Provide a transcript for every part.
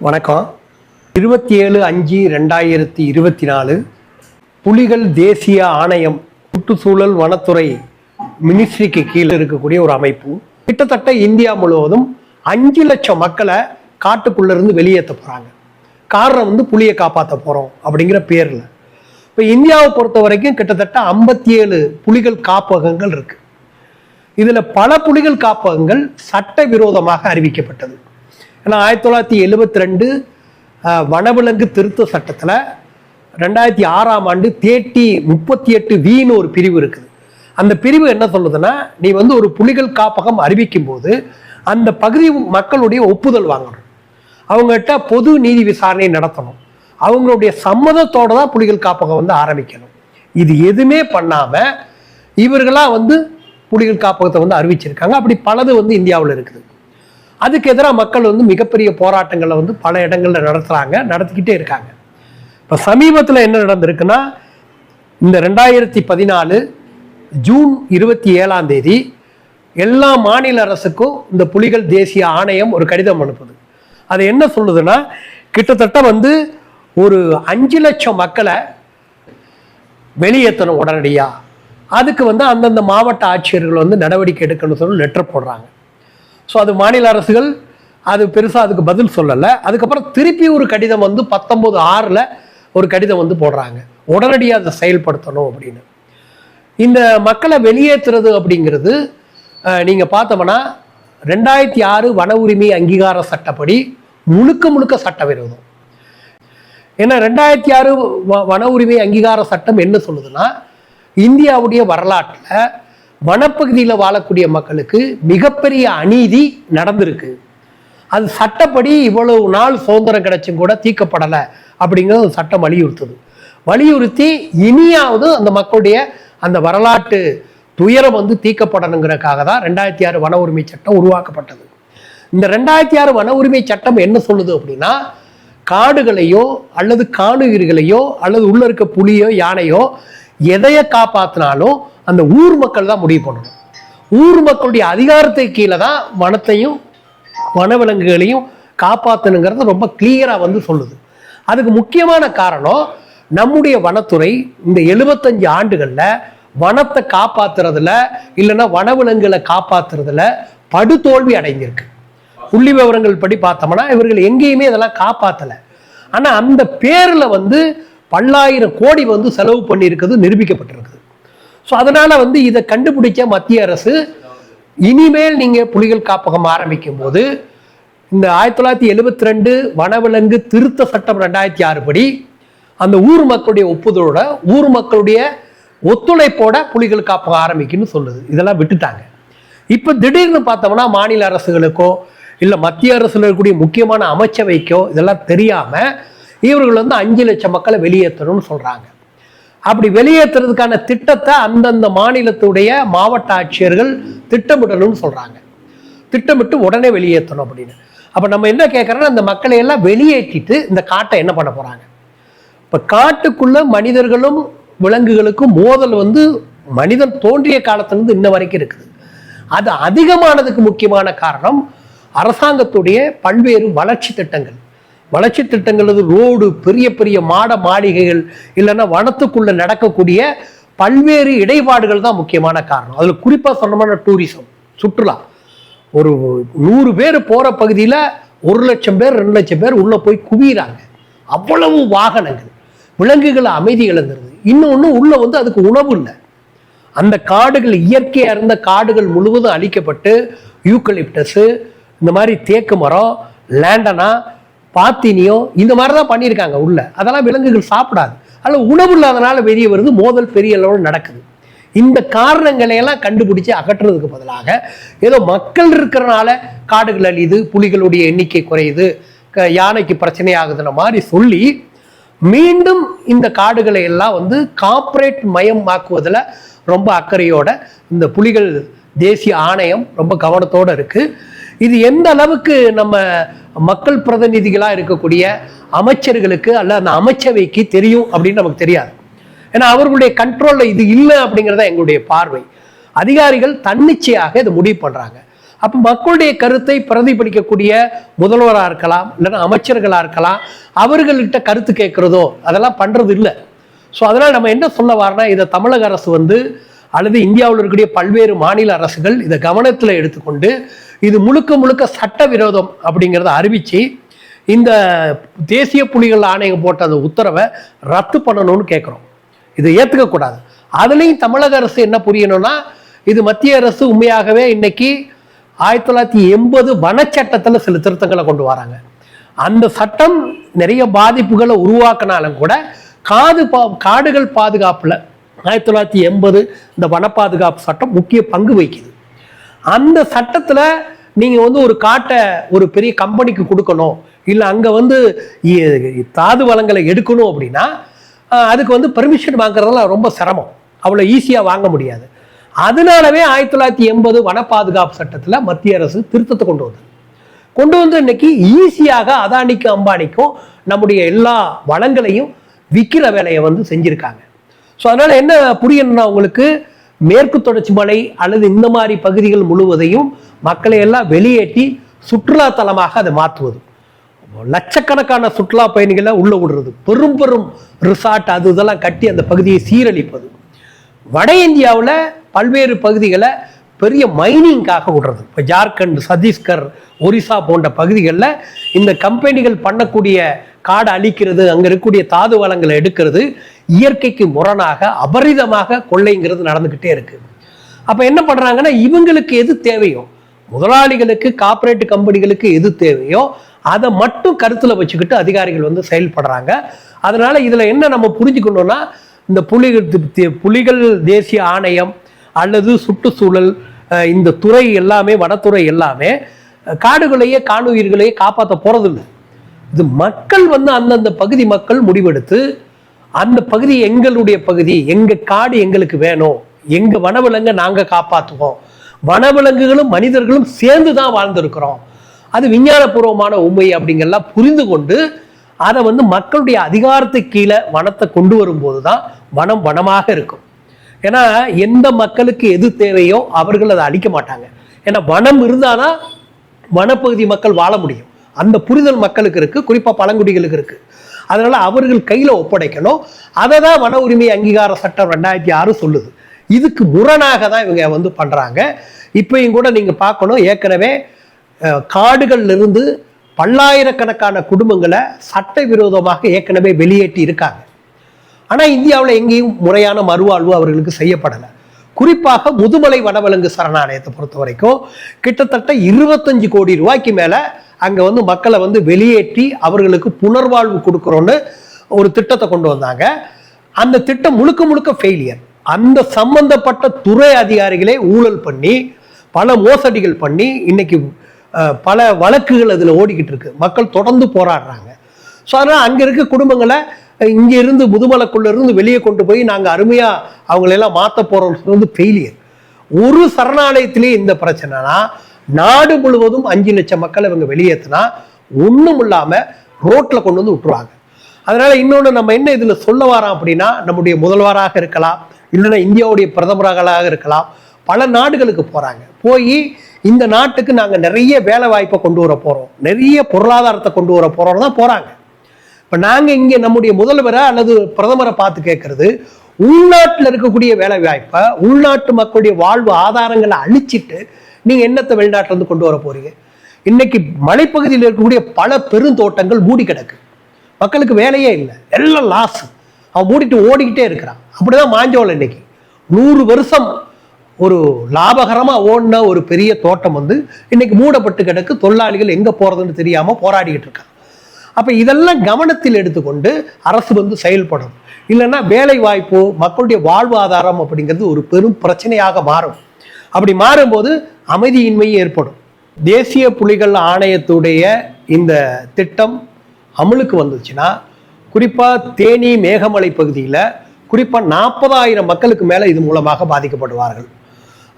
வணக்கம் இருபத்தி ஏழு அஞ்சு ரெண்டாயிரத்தி இருபத்தி நாலு புலிகள் தேசிய ஆணையம் சுற்றுச்சூழல் வனத்துறை மினிஸ்ட்ரிக்கு கீழே இருக்கக்கூடிய ஒரு அமைப்பு. கிட்டத்தட்ட இந்தியா முழுவதும் அஞ்சு லட்சம் மக்களை காட்டுக்குள்ள இருந்து வெளியேற்ற போறாங்க. காரணம் வந்து புலியை காப்பாற்ற போறோம் அப்படிங்கிற பேர்ல. இப்போ இந்தியாவை பொறுத்த வரைக்கும் கிட்டத்தட்ட ஐம்பத்தி ஏழு புலிகள் காப்பகங்கள் இருக்கு. இதுல பல புலிகள் காப்பகங்கள் சட்ட விரோதமாக அறிவிக்கப்பட்டது. ஏன்னா ஆயிரத்தி தொள்ளாயிரத்தி எழுபத்தி ரெண்டு வனவிலங்கு திருத்த சட்டத்தில் ரெண்டாயிரத்தி ஆறாம் ஆண்டு தேட்டி முப்பத்தி எட்டு வின்னு ஒரு பிரிவு இருக்குது. அந்த பிரிவு என்ன சொல்லுதுன்னா நீ வந்து ஒரு புலிகள் காப்பகம் அறிவிக்கும் போது அந்த பகுதி மக்களுடைய ஒப்புதல் வாங்கணும். அவங்ககிட்ட பொது நீதி விசாரணை நடத்தணும். அவங்களுடைய சம்மதத்தோட தான் புலிகள் காப்பகம் வந்து ஆரம்பிக்கணும். இது எதுவுமே பண்ணாமல் இவர்களாக வந்து புலிகள் காப்பகத்தை வந்து அறிவிச்சிருக்காங்க. அப்படி பலது வந்து இந்தியாவில் இருக்குது. அதுக்கு எதிராக மக்கள் வந்து மிகப்பெரிய போராட்டங்களை வந்து பல இடங்களில் நடத்துகிறாங்க நடத்திக்கிட்டே இருக்காங்க. இப்போ சமீபத்தில் என்ன நடந்திருக்குன்னா இந்த ரெண்டாயிரத்தி பதினாலு ஜூன் இருபத்தி ஏழாம் தேதி எல்லா மாநில அரசுக்கும் இந்த புலிகள் தேசிய ஆணையம் ஒரு கடிதம் அனுப்புது. அது என்ன சொல்லுதுன்னா கிட்டத்தட்ட வந்து ஒரு அஞ்சு லட்சம் மக்களை வெளியேற்றணும் உடனடியாக அதுக்கு வந்து அந்தந்த மாவட்ட ஆட்சியர்கள் வந்து நடவடிக்கை எடுக்கணும்னு சொல்லி லெட்டர் போடுறாங்க. ஸோ அது மாநில அரசுகள் அது பெருசாக அதுக்கு பதில் சொல்லலை. அதுக்கப்புறம் திருப்பி ஒரு கடிதம் வந்து பத்தொம்போது ஆறில் ஒரு கடிதம் வந்து போடுறாங்க. உடனடியாக அதை செயல்படுத்தணும் அப்படின்னு. இந்த மக்களை வெளியேற்றுறது அப்படிங்கிறது நீங்கள் பார்த்தோம்னா ரெண்டாயிரத்தி ஆறு வன உரிமை அங்கீகார சட்டப்படி முழுக்க முழுக்க சட்டவிரோதம். ஏன்னா ரெண்டாயிரத்தி ஆறு வ- வன உரிமை அங்கீகார சட்டம் என்ன சொல்லுதுன்னா இந்தியாவுடைய வரலாற்றில் வனப்பகுதியில் வாழக்கூடிய மக்களுக்கு மிகப்பெரிய அநீதி நடந்திருக்கு. அது சட்டப்படி இவ்வளவு நாள் சுதந்திரம் கிடைச்சும் கூட தீர்க்கப்படலை அப்படிங்கிறது சட்டம் வலியுறுத்துது. வலியுறுத்தி இனியாவது அந்த மக்களுடைய அந்த வரலாற்று துயரம் வந்து தீர்க்கப்படணுங்கிறதுக்காக தான் ரெண்டாயிரத்தி ஆறு வன உரிமை சட்டம் உருவாக்கப்பட்டது. இந்த ரெண்டாயிரத்தி ஆறு வன உரிமை சட்டம் என்ன சொல்லுது அப்படின்னா காடுகளையோ அல்லது காணுயிர்களையோ அல்லது உள்ள இருக்க புலியோ யானையோ எதையை காப்பாத்தினாலும் அந்த ஊர் மக்கள் தான் முடிவு பண்ணணும். ஊர் மக்களுடைய அதிகாரத்தை கீழே தான் வனத்தையும் வனவிலங்குகளையும் காப்பாற்றணுங்கிறது ரொம்ப கிளியராக வந்து சொல்லுது. அதுக்கு முக்கியமான காரணம் நம்முடைய வனத்துறை இந்த எழுபத்தஞ்சு ஆண்டுகளில் வனத்தை காப்பாத்துறதுல இல்லைன்னா வனவிலங்குகளை காப்பாத்துறதுல படுதோல்வி அடைஞ்சிருக்கு. புள்ளி விவரங்கள் படி பார்த்தோம்னா இவர்கள் எங்கேயுமே இதெல்லாம் காப்பாற்றலை ஆனால் அந்த பேரில் வந்து பல்லாயிரம் கோடி வந்து செலவு பண்ணியிருக்கிறது நிரூபிக்கப்பட்டிருக்குது. ஸோ அதனால வந்து இதை கண்டுபிடிச்ச மத்திய அரசு இனிமேல் நீங்கள் புலிகள் காப்பகம் ஆரம்பிக்கும் போது இந்த ஆயிரத்தி தொள்ளாயிரத்தி எழுபத்தி ரெண்டு வனவிலங்கு திருத்த சட்டம் ரெண்டாயிரத்தி ஆறு படி அந்த ஊர் மக்களுடைய ஒப்புதலோட ஊர் மக்களுடைய ஒத்துழைப்போட புலிகள் காப்பகம் ஆரம்பிக்குன்னு சொல்லுது. இதெல்லாம் விட்டுட்டாங்க. இப்போ திடீர்னு பார்த்தோம்னா மாநில அரசுகளுக்கோ இல்லை மத்திய அரசுல இருக்கக்கூடிய முக்கியமான அமைச்சவைக்கோ இதெல்லாம் தெரியாமல் இவர்கள் வந்து அஞ்சு லட்சம் மக்களை வெளியேற்றணும்னு சொல்கிறாங்க அப்படி வெளியேற்றுறதுக்கான திட்டத்தை அந்தந்த மாநிலத்துடைய மாவட்ட ஆட்சியர்கள் திட்டமிடணும்னு சொல்றாங்க. திட்டமிட்டு உடனே வெளியேற்றணும் அப்படின்னு. அப்போ நம்ம என்ன கேட்குறோன்னா அந்த மக்களை எல்லாம் வெளியேற்றிட்டு இந்த காட்டை என்ன பண்ண போகிறாங்க இப்போ காட்டுக்குள்ள மனிதர்களும் விலங்குகளுக்கும் மோதல் வந்து மனிதன் தோன்றிய காலத்திலிருந்து இன்ன வரைக்கும் இருக்குது. அது அதிகமானதுக்கு முக்கியமான காரணம் அரசாங்கத்துடைய பல்வேறு வளர்ச்சி திட்டங்கள். வளர்ச்சி திட்டங்களது ரோடு பெரிய பெரிய மாட மாளிகைகள் இல்லைன்னா வனத்துக்குள்ள நடக்கக்கூடிய பல்வேறு இடைபாடுகள் தான் முக்கியமான காரணம். அதில் குறிப்பாக சொன்னமான டூரிசம் சுற்றுலா. ஒரு நூறு பேர் போகிற பகுதியில் ஒரு லட்சம் பேர் ரெண்டு லட்சம் பேர் உள்ளே போய் குவியிறாங்க. அவ்வளவு வாகனங்கள் விலங்குகள் அமைதி இழந்துருது. இன்னொன்று உள்ளே வந்து அதுக்கு உணவு இல்லை. அந்த காடுகள் இயற்கையாக இருந்த காடுகள் முழுவதும் அழிக்கப்பட்டு யூக்கலிப்டஸு இந்த மாதிரி தேக்கு மரம் லேண்டனா பாத்தினியோ இந்த மாதிரி தான் பண்ணியிருக்காங்க உள்ள. அதெல்லாம் விலங்குகள் சாப்பிடாது. அதில் உணவு இல்லாதனால வெளியே வருது மோதல் பெரிய அளவில் நடக்குது. இந்த காரணங்களை எல்லாம் கண்டுபிடிச்சு அகற்றுறதுக்கு பதிலாக ஏதோ மக்கள் இருக்கிறனால காடுகள் அழியுது புலிகளுடைய எண்ணிக்கை குறையுது யானைக்கு பிரச்சனை ஆகுதுன்ற மாதிரி சொல்லி மீண்டும் இந்த காடுகளை எல்லாம் வந்து கார்ப்பரேட் மயமாக்குவதில் ரொம்ப அக்கறையோட இந்த புலிகள் தேசிய ஆணையம் ரொம்ப கவனத்தோட இருக்கு. இது எந்த அளவுக்கு நம்ம மக்கள் பிரதிநிதிகளா இருக்கக்கூடிய அமைச்சர்களுக்கு அல்ல அந்த அமைச்சவைக்கு தெரியும் அப்படின்னு நமக்கு தெரியாது. ஏன்னா அவர்களுடைய கண்ட்ரோலில் இது இல்லை அப்படிங்கிறத எங்களுடைய பார்வை. அதிகாரிகள் தன்னிச்சையாக இதை முடிவு பண்றாங்க. அப்போ மக்களுடைய கருத்தை பிரதிபலிக்கக்கூடிய முதல்வராக இருக்கலாம் இல்லைன்னா அமைச்சர்களாக இருக்கலாம் அவர்கள்கிட்ட கருத்து கேட்குறதோ அதெல்லாம் பண்றது இல்லை. ஸோ அதனால் நம்ம என்ன சொல்ல வரோம்னா இதை தமிழக அரசு வந்து அல்லது இந்தியாவில் இருக்கக்கூடிய பல்வேறு மாநில அரசுகள் இதை கவனத்தில் எடுத்துக்கொண்டு இது முழுக்க முழுக்க சட்ட விரோதம் அப்படிங்கிறத அறிவித்து இந்த தேசிய புலிகள் ஆணையம் போட்ட அந்த உத்தரவை ரத்து பண்ணணும்னு கேட்குறோம் இதை ஏற்றுக்கக்கூடாது அதுலேயும் தமிழக அரசு என்ன புரியணும்னா இது மத்திய அரசு உண்மையாகவே இன்னைக்கு ஆயிரத்தி தொள்ளாயிரத்தி எண்பது வனச்சட்டத்தில் சில திருத்தங்களை கொண்டு வராங்க. அந்த சட்டம் நிறைய பாதிப்புகளை உருவாக்கினாலும் கூட காது பா காடுகள் பாதுகாப்பில் ஆயிரத்தி தொள்ளாயிரத்தி எண்பது இந்த வன பாதுகாப்பு சட்டம் முக்கிய பங்கு வகிக்குது. அந்த சட்டத்தில் நீங்கள் வந்து ஒரு காட்டை ஒரு பெரிய கம்பெனிக்கு கொடுக்கணும் இல்லை அங்கே வந்து தாது வளங்களை எடுக்கணும் அப்படின்னா அதுக்கு வந்து பெர்மிஷன் வாங்குறதெல்லாம் ரொம்ப சிரமம். அவ்வளோ ஈஸியாக வாங்க முடியாது. அதனாலவே ஆயிரத்தி தொள்ளாயிரத்தி எண்பது வன பாதுகாப்பு சட்டத்தில் மத்திய அரசு திருத்தத்தை கொண்டு வந்தது. கொண்டு வந்து இன்னைக்கு ஈஸியாக அதானிக்கும் அம்பானிக்கும் நம்முடைய எல்லா வளங்களையும் விற்கிற வேலையை வந்து செஞ்சுருக்காங்க. ஸோ அதனால் என்ன புரியணும்னா உங்களுக்கு மேற்கு தொடர்ச்சி மலை அல்லது இந்த மாதிரி பகுதிகள் முழுவதையும் மக்களை எல்லாம் வெளியேற்றி சுற்றுலா தலமாக அதை மாற்றுவது. லட்சக்கணக்கான சுற்றுலா பயணிகளை உள்ள விடுறது. பெரும் பெரும் ரிசார்ட் அது இதெல்லாம் கட்டி அந்த பகுதியை சீரழிப்பது. வட இந்தியாவில் பல்வேறு பகுதிகளை பெரிய மைனிங்காக விடுறது. இப்போ ஜார்க்கண்ட் சத்தீஸ்கர் ஒரிசா போன்ற பகுதிகளில் இந்த கம்பெனிகள் பண்ணக்கூடிய காடு அழிக்கிறது அங்கே இருக்கக்கூடிய தாது வளங்களை எடுக்கிறது இயற்கைக்கு முரணாக அபரிதமாக கொள்ளைங்கிறது நடந்துக்கிட்டே இருக்கு. அப்போ என்ன பண்ணுறாங்கன்னா இவங்களுக்கு எது தேவையோ முதலாளிகளுக்கு கார்ப்பரேட் கம்பெனிகளுக்கு எது தேவையோ அதை மட்டும் கருத்தில் வச்சுக்கிட்டு அதிகாரிகள் வந்து செயல்படுறாங்க. அதனால இதில் என்ன நம்ம புரிஞ்சுக்கணும்னா இந்த புலிகள் புலிகள் தேசிய ஆணையம் அல்லது சுற்றுச்சூழல் இந்த துறை எல்லாமே வனத்துறை எல்லாமே காடுகளையே காணுயிர்களையே காப்பாற்ற போறதில்லை. இது மக்கள் வந்து அந்தந்த பகுதி மக்கள் முடிவெடுத்து அந்த பகுதி எங்களுடைய பகுதி எங்க காடு எங்களுக்கு வேணும் எங்க வனவிலங்கை நாங்கள் காப்பாற்றுவோம் வனவிலங்குகளும் மனிதர்களும் சேர்ந்து தான் வாழ்ந்திருக்கிறோம். அது விஞ்ஞானபூர்வமான உண்மை அப்படிங்கெல்லாம் புரிந்து கொண்டு அதை வந்து மக்களுடைய அதிகாரத்து கீழே வனத்தை கொண்டு வரும்போது தான் வனம் வனமாக இருக்கும். ஏன்னா எந்த மக்களுக்கு எது தேவையோ அவர்கள் அதை அழிக்க மாட்டாங்க. ஏன்னா வனம் இருந்தால் தான் வனப்பகுதி மக்கள் வாழ முடியும். அந்த புரிதல் மக்களுக்கு இருக்கு குறிப்பா பழங்குடிகளுக்கு இருக்கு. அதனால அவர்கள் கையில ஒப்படைக்கணும். அதை தான் வன உரிமை அங்கீகார சட்டம் ரெண்டாயிரத்தி ஆறு சொல்லுது. இதுக்கு முரணாக தான் இவங்க வந்து பண்றாங்க. இப்பயும் கூட நீங்க பார்க்கணும் ஏற்கனவே அஹ், காடுகள்ல இருந்து பல்லாயிரக்கணக்கான குடும்பங்களை சட்டவிரோதமாக ஏற்கனவே வெளியேற்றி இருக்காங்க. ஆனால் இந்தியாவில் எங்கேயும் முறையான மறுவாழ்வு அவர்களுக்கு செய்யப்படலை. குறிப்பாக முதுமலை வனவிலங்கு சரணாலயத்தை பொறுத்த வரைக்கும் கிட்டத்தட்ட இருபத்தஞ்சு கோடி ரூபாய்க்கு மேலே அங்கே வந்து மக்களை வந்து வெளியேற்றி அவர்களுக்கு புனர்வாழ்வு கொடுக்குறோன்னு ஒரு திட்டத்தை கொண்டு வந்தாங்க. அந்த திட்டம் முழுக்க முழுக்க ஃபெயிலியர் அந்த சம்பந்தப்பட்ட துறை அதிகாரிகளே ஊழல் பண்ணி பல மோசடிகள் பண்ணி இன்னைக்கு பல வழக்குகள் அதில் ஓடிக்கிட்டு இருக்கு. மக்கள் தொடர்ந்து போராடுறாங்க. ஸோ அதனால் அங்கே இருக்க குடும்பங்களை இங்கே இருந்து முதுமலைக்குள்ள இருந்து வெளியே கொண்டு போய் நாங்கள் அருமையாக அவங்களெல்லாம் மாற்ற போகிறோம்னு வந்து ஃபெயிலியர் ஒரு சரணாலயத்திலேயே இந்த பிரச்சனைனா நாடு முழுவதும் அஞ்சு லட்சம் மக்களை இவங்க வெளியேற்றினா ஒன்றும் இல்லாமல் ரோட்டில் கொண்டு வந்து விட்டுருவாங்க. அதனால இன்னொன்று நம்ம என்ன இதில் சொல்ல வரோம் அப்படின்னா நம்முடைய முதல்வராக இருக்கலாம் இல்லைன்னா இந்தியாவுடைய பிரதமராக இருக்கலாம் பல நாடுகளுக்கு போகிறாங்க போய் இந்த நாட்டுக்கு நாங்கள் நிறைய வேலை வாய்ப்பை கொண்டு வர போகிறோம் நிறைய பொருளாதாரத்தை கொண்டு வர போகிறோம் தான் போகிறாங்க இப்போ நாங்கள் இங்கே நம்முடைய முதல்வரை அல்லது பிரதமரை பார்த்து கேட்கறது உள்நாட்டில் இருக்கக்கூடிய வேலை வாய்ப்பை உள்நாட்டு மக்களுடைய வாழ்வு ஆதாரங்களை அழிச்சிட்டு நீங்கள் என்னத்தை வெளிநாட்டுல இருந்து கொண்டு வர போறீங்க? இன்னைக்கு மலைப்பகுதியில் இருக்கக்கூடிய பல பெருந்தோட்டங்கள் மூடி கிடக்கு. மக்களுக்கு வேலையே இல்லை. எல்லாம் லாஸ் அவன் மூடிட்டு ஓடிக்கிட்டே இருக்கிறான். அப்படிதான் மாஞ்சோளம் இன்னைக்கு. நூறு வருஷம் ஒரு லாபகரமா ஓடின ஒரு பெரிய தோட்டம் வந்து இன்னைக்கு மூடப்பட்டு கிடக்கு. தொழிலாளிகள் எங்க போறதுன்னு தெரியாம போராடிக்கிட்டு இருக்காங்க. அப்ப இதெல்லாம் கவனத்தில் எடுத்துக்கொண்டு அரசு வந்து செயல்படும். இல்லைன்னா வேலை வாய்ப்பு மக்களுடைய வாழ்வாதாரம் அப்படிங்கிறது ஒரு பெரும் பிரச்சனையாக மாறும். அப்படி மாறும்போது அமைதியின்மை ஏற்படும். தேசிய புலிகள் ஆணையத்துடைய இந்த திட்டம் அமலுக்கு வந்துச்சுன்னா குறிப்பாக தேனி மேகமலை பகுதியில் குறிப்பாக நாற்பதாயிரம் மக்களுக்கு மேலே இது மூலமாக பாதிக்கப்படுவார்கள்.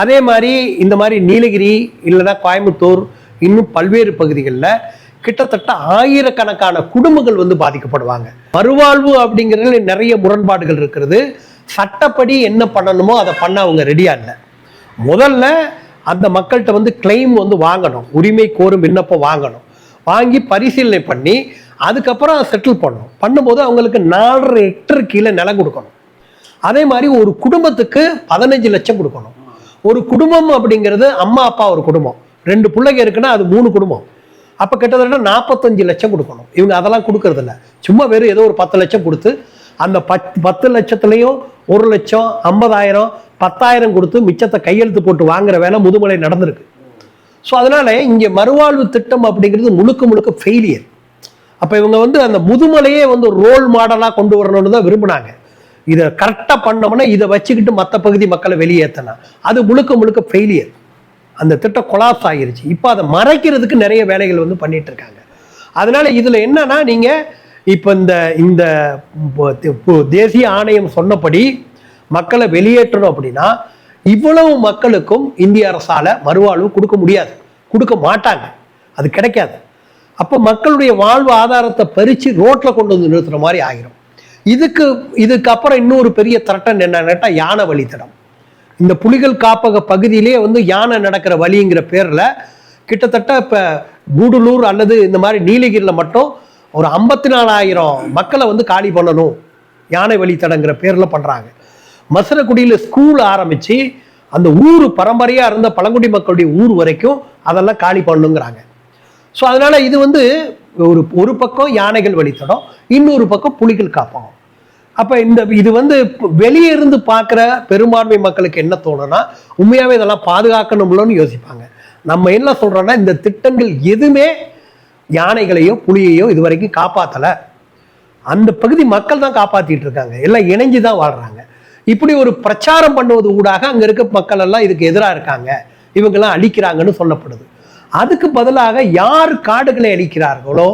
அதே மாதிரி இந்த மாதிரி நீலகிரி இல்லைன்னா கோயம்புத்தூர் இன்னும் பல்வேறு பகுதிகளில் கிட்டத்தட்ட ஆயிரக்கணக்கான குடும்பங்கள் வந்து பாதிக்கப்படுவாங்க. மறுவாழ்வு அப்படிங்கிறதுல நிறைய முரண்பாடுகள் இருக்கிறது. சட்டப்படி என்ன பண்ணணுமோ அதை பண்ண அவங்க ரெடியாக இல்லை. முதல்ல அந்த மக்கள்கிட்ட வந்து கிளைம் வந்து வாங்கணும். உரிமை கோரும் விண்ணப்பம் வாங்கணும். வாங்கி பரிசீலனை பண்ணி அதுக்கப்புறம் செட்டில் பண்ணணும். பண்ணும்போது அவங்களுக்கு நாலரை ஹெக்டர் கீழே நிலம் கொடுக்கணும். அதே மாதிரி ஒரு குடும்பத்துக்கு பதினஞ்சு லட்சம் கொடுக்கணும். ஒரு குடும்பம் அப்படிங்கிறது அம்மா அப்பா ஒரு குடும்பம். ரெண்டு பிள்ளைங்க இருக்குன்னா அது மூணு குடும்பம். அப்போ கிட்டத்தட்ட நாற்பத்தஞ்சு லட்சம் கொடுக்கணும். இவங்க அதெல்லாம் கொடுக்கறதில்ல. சும்மா வெறும் ஏதோ ஒரு பத்து லட்சம் கொடுத்து அந்த பத் பத்து லட்சத்துலேயும் ஒரு லட்சம் ஐம்பதாயிரம் பத்தாயிரம் கொடுத்து மிச்சத்தை கையெழுத்து போட்டு வாங்குற வேலை முதுமலை நடந்திருக்கு. ஸோ அதனால இங்கே மறுவாழ்வு திட்டம் அப்படிங்கிறது முழுக்க முழுக்க ஃபெயிலியர் அப்போ இவங்க வந்து அந்த முதுமலையே வந்து ரோல் மாடலாக கொண்டு வரணும்னு தான் விரும்பினாங்க. இதை கரெக்டாக பண்ணோம்னா இதை வச்சுக்கிட்டு மற்ற பகுதி மக்களை வெளியேற்றணும் அது முழுக்க முழுக்க ஃபெயிலியர் அந்த திட்டம் கொலாப்ஸ் ஆகிருச்சு. இப்போ அதை மறைக்கிறதுக்கு நிறைய வேலைகள் வந்து பண்ணிட்டு இருக்காங்க. அதனால இதில் என்னன்னா நீங்கள் இப்போ இந்த இந்த பு- தேசிய ஆணையம் சொன்னபடி மக்களை வெளியேற்றணும் அப்படின்னா இவ்வளவு மக்களுக்கும் இந்திய அரசால மறுவாழ்வு கொடுக்க முடியாது. கொடுக்க மாட்டாங்க. அது கிடைக்காது. அப்போ மக்களுடைய வாழ்வு ஆதாரத்தை பறித்து ரோட்டில் கொண்டு வந்து நிறுத்துகிற மாதிரி ஆகிரும் இதுக்கு இதுக்கப்புறம் இன்னொரு பெரிய திரட்டம் என்னன்னா யானை வழித்தடம். இந்த புலிகள் காப்பக பகுதியிலே வந்து யானை நடக்கிற வழிங்கிற பேரில் கிட்டத்தட்ட இப்போ கூடலூர் அல்லது இந்த மாதிரி நீலகிரியில் மட்டும் ஒரு ஐம்பத்தி நாலாயிரம் மக்களை வந்து காலி பண்ணணும் யானை வழித்தடங்கிற பேரில் பண்ணுறாங்க மசரக்குடியில் ஸ்கூல் ஆரம்பித்து அந்த ஊர் பரம்பரையாக இருந்த பழங்குடி மக்களுடைய ஊர் வரைக்கும் அதெல்லாம் காலி பண்ணணுங்கிறாங்க ஸோ அதனால் இது வந்து ஒரு ஒரு பக்கம் யானைகள் வழித்தடம் இன்னொரு பக்கம் புலிகள் காப்பகம் அப்போ இந்த இது வந்து வெளியே இருந்து பார்க்குற பெரும்பான்மை மக்களுக்கு என்ன தோணும்னா உண்மையாகவே இதெல்லாம் பாதுகாக்கணும்லன்னு யோசிப்பாங்க. நம்ம என்ன சொல்கிறோன்னா இந்த திட்டங்கள் எதுவுமே யானைகளையோ புலியையோ இது வரைக்கும் அந்த பகுதி மக்கள் தான் காப்பாற்றிட்டு இருக்காங்க. எல்லாம் இணைஞ்சு தான் வாழ்றாங்க. இப்படி ஒரு பிரச்சாரம் பண்ணுவது ஊடாக அங்கே இருக்க மக்கள் எல்லாம் இதுக்கு எதிராக இருக்காங்க. இவங்கெல்லாம் அழிக்கிறாங்கன்னு சொல்லப்படுது. அதுக்கு பதிலாக யார் காடுகளை அழிக்கிறார்களோ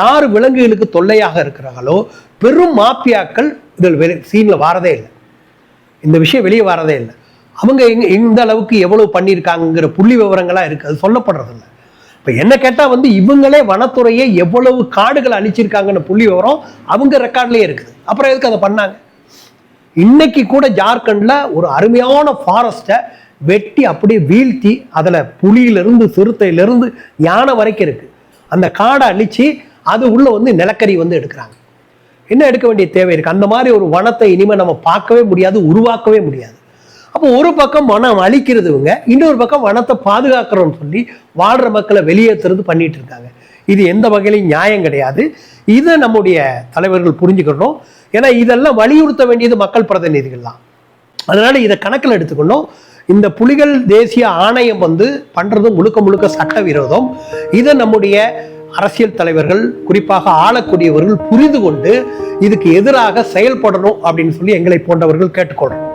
யார் விலங்குகளுக்கு தொல்லையாக இருக்கிறார்களோ பெரும் மாப்பியாக்கள் இதில் வெளி சீனில் வாரதே இல்லை. இந்த விஷயம் வெளியே வரதே இல்லை. அவங்க எங்க இந்த அளவுக்கு எவ்வளவு பண்ணியிருக்காங்கங்கிற புள்ளி விவரங்களாக இருக்குது அது சொல்லப்படுறதில்ல. இப்போ என்ன கேட்டால் வந்து இவங்களே வனத்துறையை எவ்வளவு காடுகளை அழிச்சிருக்காங்கன்னு புள்ளி விவரம் அவங்க ரெக்கார்ட்லேயே இருக்குது. அப்புறம் எதுக்கு அதை பண்ணாங்க? இன்னைக்கு கூட ஜார்க்கண்டில் ஒரு அருமையான ஃபாரஸ்ட்டை வெட்டி அப்படியே வீழ்த்தி அதில் புலியிலிருந்து சிறுத்தையிலிருந்து யானை வரைக்கும் இருக்குது அந்த காடை அழித்து அது உள்ளே வந்து நிலக்கரி வந்து எடுக்கிறாங்க. என்ன எடுக்க வேண்டிய தேவை இருக்குது அந்த மாதிரி ஒரு வனத்தை இனிமே நம்ம பார்க்கவே முடியாது உருவாக்கவே முடியாது. அப்போ ஒரு பக்கம் வனம் அழிக்கிறது இவங்க இன்னொரு பக்கம் வனத்தை பாதுகாக்கிறோம்னு சொல்லி வாழ்கிற மக்களை வெளியேற்றுறது பண்ணிட்டு இருக்காங்க. இது எந்த வகையிலையும் நியாயம் கிடையாது. இதை நம்முடைய தலைவர்கள் புரிஞ்சுக்கணும். ஏன்னா இதெல்லாம் வலியுறுத்த வேண்டியது மக்கள் பிரதிநிதிகள் தான் அதனால இதை கணக்கில் எடுத்துக்கணும். இந்த புலிகள் தேசிய ஆணையம் வந்து பண்றது முழுக்க முழுக்க சட்டவிரோதம். இதை நம்முடைய அரசியல் தலைவர்கள் குறிப்பாக ஆளக்கூடியவர்கள் புரிந்து கொண்டு இதுக்கு எதிராக செயல்படணும் அப்படின்னு சொல்லி எங்களை போன்றவர்கள் கேட்டுக்கொள்றோம்.